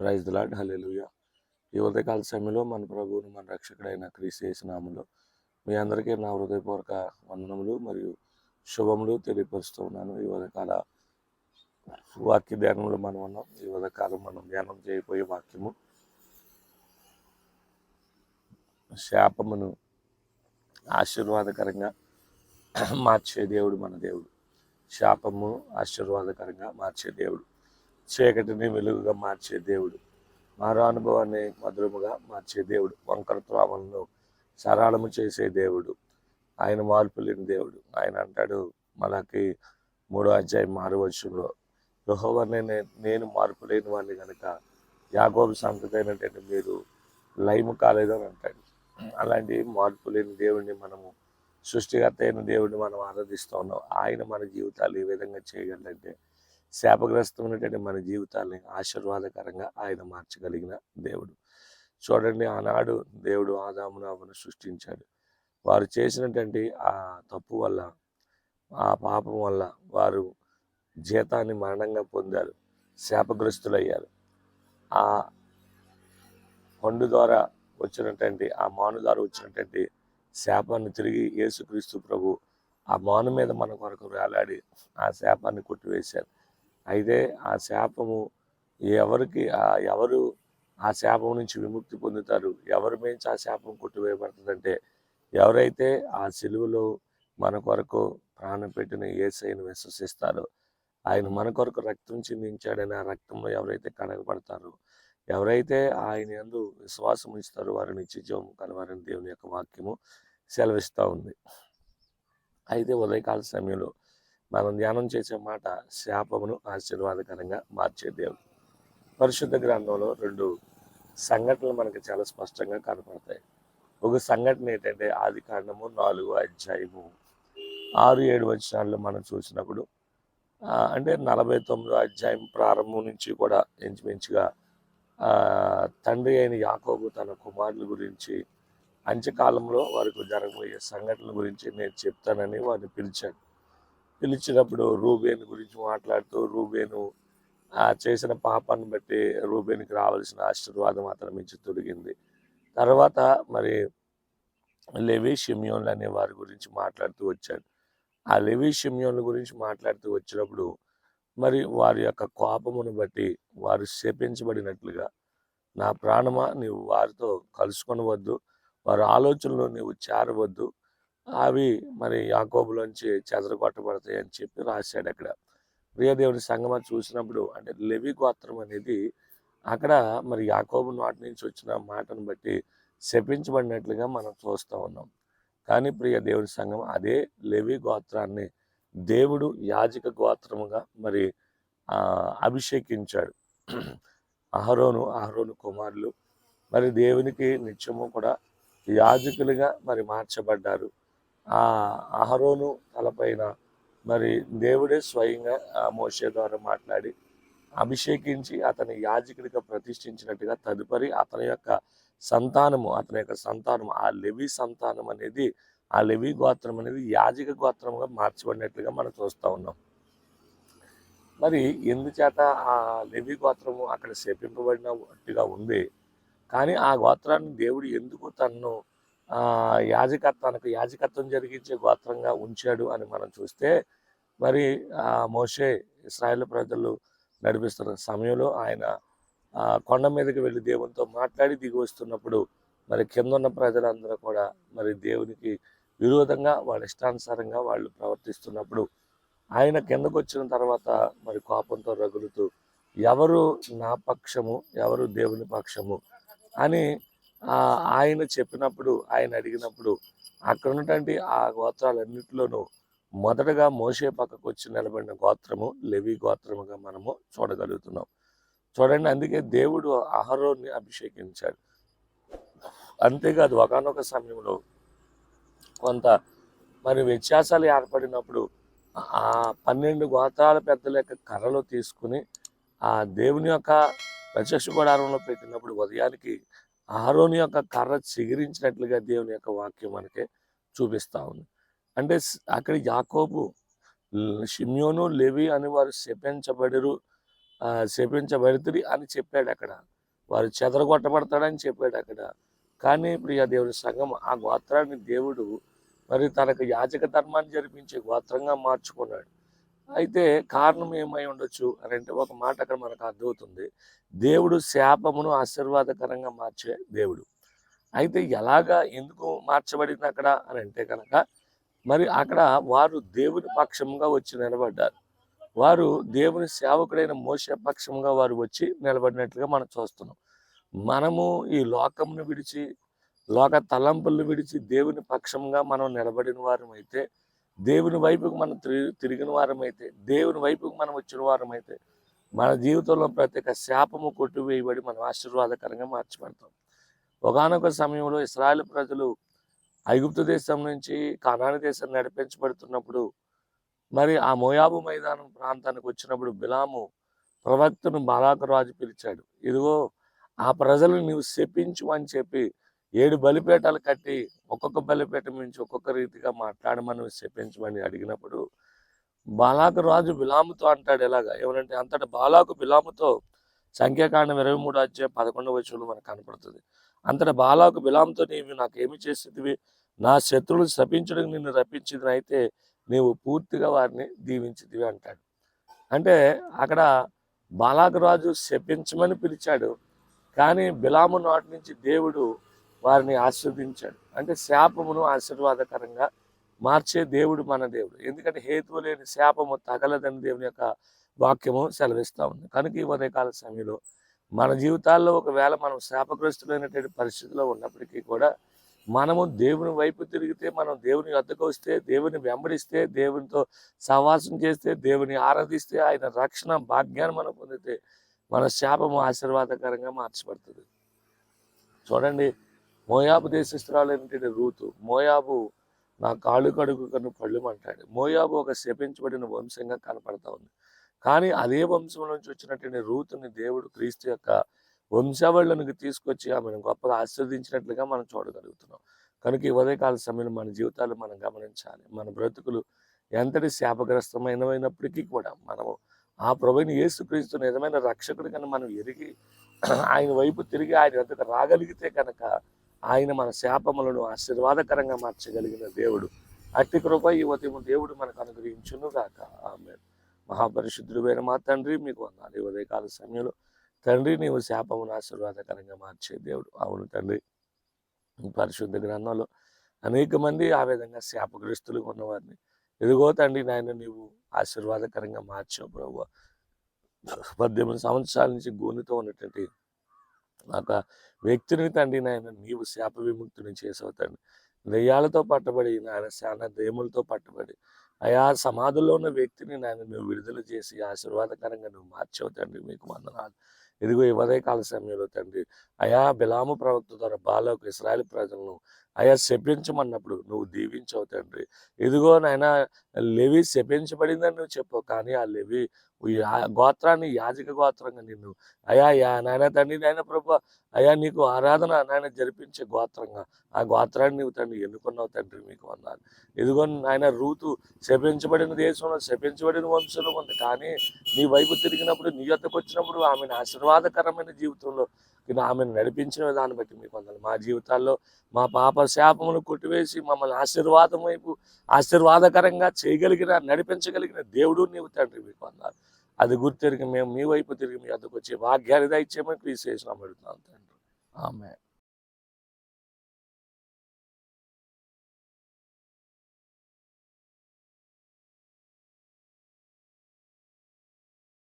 Praise lord hallelujah ఈ ఉదయకాల సమయంలో మన ప్రభువును మన రక్షకుడైన క్రీస్తు మీ అందరికీ నా హృదయపూర్వక వందనములు మరియు శుభములు తెలియపరుస్తూ ఉన్నాను. ఈ ఉదయకాల వాక్య ధ్యానంలో మనం ఉన్నాం. ఈ ఉదయకాలం మనం ధ్యానం చేయబోయే వాక్యము శాపమును ఆశీర్వాదకరంగా మార్చే దేవుడు మన దేవుడు. శాపము ఆశీర్వాదకరంగా మార్చే దేవుడు. చీకటిని వెలుగుగా మార్చే దేవుడు. మారో అనుభవాన్ని మధురముగా మార్చే దేవుడు. వంకర సరళము చేసే దేవుడు. ఆయన మార్పు లేని దేవుడు. ఆయన అంటాడు మనకి మూడో అధ్యాయం మారు వచ్చంలో నేను మార్పు లేని వాడిని కనుక యాగోబు సంతతి మీరు లైము కాలేదని అంటాడు. అలాంటి మార్పు లేని దేవుడిని మనము సృష్టికర్త అయిన దేవుడిని మనం ఆరాధిస్తూ ఉన్నాం. ఆయన మన జీవితాలు ఏ విధంగా చేయగలంటే శాపగ్రస్తమైనటువంటి మన జీవితాల్ని ఆశీర్వాదకరంగా ఆయన మార్చగలిగిన దేవుడు. చూడండి ఆనాడు దేవుడు ఆదామును సృష్టించాడు. వారు చేసినటువంటి ఆ తప్పు వల్ల ఆ పాపం వల్ల వారు జీతాన్ని మరణంగా పొందారు శాపగ్రస్తులయ్యారు. ఆ పండు ద్వారా వచ్చినటువంటి ఆ మాను ద్వారా వచ్చినటువంటి శాపాన్ని తిరిగి యేసుక్రీస్తు ప్రభు ఆ మాను మీద మన కొరకు వేలాడి ఆ శాపాన్ని కొట్టివేశారు. అయితే ఆ శాపము ఎవరికి ఎవరు ఆ శాపం నుంచి విముక్తి పొందుతారు ఎవరి మీద ఆ శాపం కొట్టివేయబడుతుందంటే ఎవరైతే ఆ సెలువులో మన కొరకు ప్రాణం పెట్టిన ఏసైను విశ్వసిస్తారో ఆయన మన కొరకు రక్తం చిందించాడని ఆ రక్తంలో ఎవరైతే కడగబడతారో ఎవరైతే ఆయన ఎందు విశ్వాసం ఇస్తారో వారి నిత్యజీవం కలవారని దేవుని యొక్క వాక్యము సెలవిస్తూ ఉంది. అయితే ఉదయకాల సమయంలో మనం ధ్యానం చేసే మాట శాపమును ఆశీర్వాదకరంగా మార్చే దేవుడు. పరిశుద్ధ గ్రంథంలో రెండు సంఘటనలు మనకు చాలా స్పష్టంగా కనపడతాయి. ఒక సంఘటన ఏంటంటే ఆది కాండము నాలుగు అధ్యాయము ఆరు ఏడు వచనాల్లో మనం చూసినప్పుడు అంటే నలభై తొమ్మిదో అధ్యాయం ప్రారంభం నుంచి కూడా ఇంచుమించుగా తండ్రి అయిన యాకోబు తన కుమారుల గురించి అంత్యకాలంలో వారికి జరగబోయే సంఘటనల గురించి నేను చెప్తానని వారిని పిలిచాడు. పిలిచినప్పుడు రూబేన్ గురించి మాట్లాడుతూ రూబేను ఆ చేసిన పాపాన్ని బట్టి రూబేన్కి రావాల్సిన ఆశీర్వాదం అతని నుంచి తొలగింది. తర్వాత మరి లెవి షిమ్యోన్లు అనే వారి గురించి మాట్లాడుతూ వచ్చాడు. ఆ లెవి షిమ్యోన్ల గురించి మాట్లాడుతూ వచ్చినప్పుడు మరి వారి యొక్క కోపమును బట్టి వారు శపించబడినట్లుగా నా ప్రాణమా నీవు వారితో కలుసుకొనవద్దు వారి ఆలోచనలు నీవు చేరవద్దు అవి మరి యాకోబులోంచి చెదరగొట్టబడతాయి అని చెప్పి రాశాడు అక్కడ. ప్రియదేవుని సంగమా చూసినప్పుడు అంటే లెవి గోత్రం అనేది అక్కడ మరి యాకోబు నాటి నుంచి వచ్చిన మాటను బట్టి శపించబడినట్లుగా మనం చూస్తూ ఉన్నాం. కానీ ప్రియ దేవుని సంఘం అదే లెవి గోత్రాన్ని దేవుడు యాజక గోత్రముగా మరి అభిషేకించాడు. అహరోను అహరోను కుమారులు. మరి దేవునికి నిత్యము కూడా యాజకులుగా మరి మార్చబడ్డారు. ఆ అహరోను తలపైన మరి దేవుడే స్వయంగా ఆ మోషే ద్వారా మాట్లాడి అభిషేకించి అతని యాజకుడిగా ప్రతిష్ఠించినట్టుగా తదుపరి అతని యొక్క సంతానము అతని యొక్క సంతానం ఆ లెవి సంతానం అనేది ఆ లెవి గోత్రం అనేది యాజక గోత్రముగా మార్చబడినట్లుగా మనం చూస్తూ ఉన్నాం. మరి ఎందుచేత ఆ లెవి గోత్రము అక్కడ శపింపబడినట్టుగా ఉంది? కానీ ఆ గోత్రాన్ని దేవుడు ఎందుకు తన్ను యాజకత్వానికి యాజకత్వం జరిగించే గోత్రంగా ఉంచాడు అని మనం చూస్తే మరి ఆ మోషే ఇస్రాయేల్ ప్రజలు నడిపిస్తున్న సమయంలో ఆయన కొండ మీదకి వెళ్ళి దేవునితో మాట్లాడి దిగి వస్తున్నప్పుడు మరి కింద ఉన్న ప్రజలందరూ కూడా మరి దేవునికి విరోధంగా వాళ్ళ ఇష్టానుసారంగా వాళ్ళు ప్రవర్తిస్తున్నప్పుడు ఆయన కిందకు వచ్చిన తర్వాత మరి కోపంతో రగులుతూ ఎవరు నా పక్షము ఎవరు దేవుని పక్షము అని ఆయన చెప్పినప్పుడు ఆయన అడిగినప్పుడు అక్కడ ఉన్నటువంటి ఆ గోత్రాలన్నింటిలోనూ మొదటగా మోసే పక్కకు వచ్చి నిలబడిన గోత్రము లెవి గోత్రముగా మనము చూడగలుగుతున్నాం. చూడండి అందుకే దేవుడు అహరోన్ని అభిషేకించాడు. అంతేకాదు ఒకనొక సమయంలో కొంత మరి వ్యత్యాసాలు ఏర్పడినప్పుడు ఆ పన్నెండు గోత్రాల పెద్దల యొక్క కర్రలు తీసుకుని ఆ దేవుని యొక్క ప్రత్యక్ష గుడారంలో పెట్టినప్పుడు ఉదయానికి ఆహరోని యొక్క కర్ర చిగిరించినట్లుగా దేవుని యొక్క వాక్యం మనకి చూపిస్తా ఉంది. అంటే అక్కడ యాకోబు షిమ్యోను లెవి అని వారు శపించబడరు శపించబడితే అని చెప్పాడు అక్కడ. వారు చెదరగొట్టబడతాడని చెప్పాడు అక్కడ. కానీ ప్రియ దేవుని సంఘం ఆ గోత్రాన్ని దేవుడు మరి తనకు యాజక ధర్మాన్ని జరిపించే గోత్రంగా మార్చుకున్నాడు. అయితే కారణం ఏమై ఉండొచ్చు అని అంటే ఒక మాట అక్కడ మనకు అర్థమవుతుంది. దేవుడు శాపమును ఆశీర్వాదకరంగా మార్చే దేవుడు. అయితే ఎలాగా ఎందుకు మార్చబడింది అక్కడ అని అంటే కనుక మరి అక్కడ వారు దేవుని పక్షంగా వచ్చి నిలబడ్డారు. వారు దేవుని సేవకుడైన మోస పక్షంగా వారు వచ్చి నిలబడినట్లుగా మనం చూస్తున్నాం. మనము ఈ లోకమును విడిచి లోక తలంపులను విడిచి దేవుని పక్షంగా మనం నిలబడిన వారమైతే దేవుని వైపుకు మనం తిరిగి తిరిగిన వారమైతే దేవుని వైపుకు మనం వచ్చిన వారమైతే మన జీవితంలో ప్రతి ఒక్క శాపము కొట్టువేయబడి మనం ఆశీర్వాదకరంగా మార్చబడతాం. ఒకనొక సమయంలో ఇస్రాయల్ ప్రజలు ఐగుప్తు దేశం నుంచి కానాని దేశం నడిపించబడుతున్నప్పుడు మరి ఆ మోయాబు మైదానం ప్రాంతానికి వచ్చినప్పుడు బిలాము ప్రవక్తను బాలాకు రాజు పిలిచాడు. ఇదిగో ఆ ప్రజలను నీవు శపించు అని చెప్పి ఏడు బలిపేటలు కట్టి ఒక్కొక్క బలిపేట నుంచి ఒక్కొక్క రీతిగా మాట్లాడమని శపించమని అడిగినప్పుడు బాలాకు రాజు బిలాముతో అంటాడు ఎలాగా? ఏమనంటే అంతటా బాలాకు బిలాముతో సంఖ్యాకాండం ఇరవై మూడు వచ్చే పదకొండవ వచనంలో మనకు కనపడుతుంది. అంతటా బాలాకు బిలాముతో నీవు నాకేమి చేసేదివి? నా శత్రువులు శపించడానికి నిన్ను రప్పించింది అయితే నీవు పూర్తిగా వారిని దీవించిదివి అంటాడు. అంటే అక్కడ బాలాకు రాజు శపించమని పిలిచాడు. కానీ బిలాము నాటి నుంచి దేవుడు వారిని ఆశీర్వదించాడు. అంటే శాపమును ఆశీర్వాదకరంగా మార్చే దేవుడు మన దేవుడు. ఎందుకంటే హేతువు లేని శాపము తగలదని దేవుని యొక్క వాక్యము సెలవిస్తూ ఉంది. కనుక ఈ ఉదయకాల సమయంలో మన జీవితాల్లో ఒకవేళ మనం శాపగ్రస్తులైనటువంటి పరిస్థితిలో ఉన్నప్పటికీ కూడా మనము దేవుని వైపు తిరిగితే మనం దేవుని వద్దకు వస్తే దేవుని వెంబడిస్తే దేవునితో సహవాసం చేస్తే దేవుని ఆరాధిస్తే ఆయన రక్షణ భాగ్యాన్ని మనం పొందితే మన శాపము ఆశీర్వాదకరంగా మార్చబడుతుంది. చూడండి మోయాబు దేశస్థురాలైనటువంటి రూతు మోయాబు నా కాళ్ళు కడుగు కను పళ్ళు అంటాడు మోయాబు ఒక శపించబడిన వంశంగా కనపడతా ఉంది. కానీ అదే వంశం నుంచి వచ్చినటువంటి రూతుని దేవుడు క్రీస్తు యొక్క వంశావళునికి తీసుకొచ్చి ఆమెను గొప్పగా ఆశీర్వదించినట్లుగా మనం చూడగలుగుతున్నాం. కనుక ఈ ఉదయకాల సమయంలో మన జీవితాలు మనం గమనించాలి. మన బ్రతుకులు ఎంతటి శాపగ్రస్తమైనవైనప్పటికీ కూడా మనము ఆ ప్రభుని యేసుక్రీస్తు నిజమైన రక్షకుడు కనుక మనం ఎరిగి ఆయన వైపు తిరిగి ఆయన వద్దకు రాగలిగితే కనుక ఆయన మన శాపములను ఆశీర్వాదకరంగా మార్చగలిగిన దేవుడు. అట్టి కృప ఈ ఉదయం దేవుడు మనకు అనుగ్రహించును గాక. ఆమె మహాపరిశుద్ధుడైన మా తండ్రి మీకు వందాలి ఈ ఉదయకాల సమయంలో. తండ్రి నీవు శాపమును ఆశీర్వాదకరంగా మార్చే దేవుడు. అవును తండ్రి. పరిశుద్ధ గ్రంథంలో అనేక మంది ఆ విధంగా శాపగ్రస్తులు ఉన్నవారిని. ఎదుగో తండ్రి నాయన నీవు ఆశీర్వాదకరంగా మార్చావు ప్రభు పద్దెనిమిది సంవత్సరాల నుంచి గోనితో ఉన్నటువంటి ఒక వ్యక్తిని తండ్రి నాయన నీవు శాప విముక్తిని చేసావు తండ్రి. దెయ్యాలతో పట్టబడి నాయన శాన దేములతో పట్టబడి. అయా సమాధుల్లో ఉన్న వ్యక్తిని నాయన నువ్వు విడుదల చేసి ఆశీర్వాదకరంగా నువ్వు మార్చావు తండ్రి మీకు వందనాలు. ఇదిగో ఈ ఉదయకాల సమయంలో తండ్రి. అయా బిలాము ప్రవక్త ద్వారా బాలకు ఇస్రాయల్ ప్రజలను అయ్యా శపించమన్నప్పుడు నువ్వు దీవించవు తండ్రి. ఇదిగో నాయన లెవి శపించబడిందని నువ్వు చెప్పవు. కానీ ఆ లెవి యా- గోత్రాన్ని యాజక గోత్రంగా నిన్ను అయా యా నాయన తండ్రి నాయన ప్రభు అయా నీకు ఆరాధన నాయన జరిపించే గోత్రంగా ఆ గోత్రాన్ని నీవు తండ్రి ఎన్నుకున్నావు తండ్రి మీకు వందాలు. ఇదిగో నాయన రూతు శపించబడిన దేశంలో శపించబడిన వంశంలో ఉంది. కానీ నీ వైపు తిరిగినప్పుడు నీ యొద్దకు వచ్చినప్పుడు ఆమెను ఆశీర్వాదకరమైన జీవితంలో ఆమెను నడిపించిన దాన్ని బట్టి మీకు వందలు మా జీవితాల్లో మా పాప శాపమును కొట్టివేసి మమ్మల్ని ఆశీర్వాదం వైపు ఆశీర్వాదకరంగా చేయగలిగిన నడిపించగలిగిన దేవుడు నీవు తండ్రి మీకు వందాలు అది గుర్తెరిగి మేము మీ వైపు తిరిగి మీ వద్దకు వచ్చే భాగ్యాన్ని దయచేయమని క్రీస్ చేసిన పెడుతున్నాం తండ్రి. ఆమె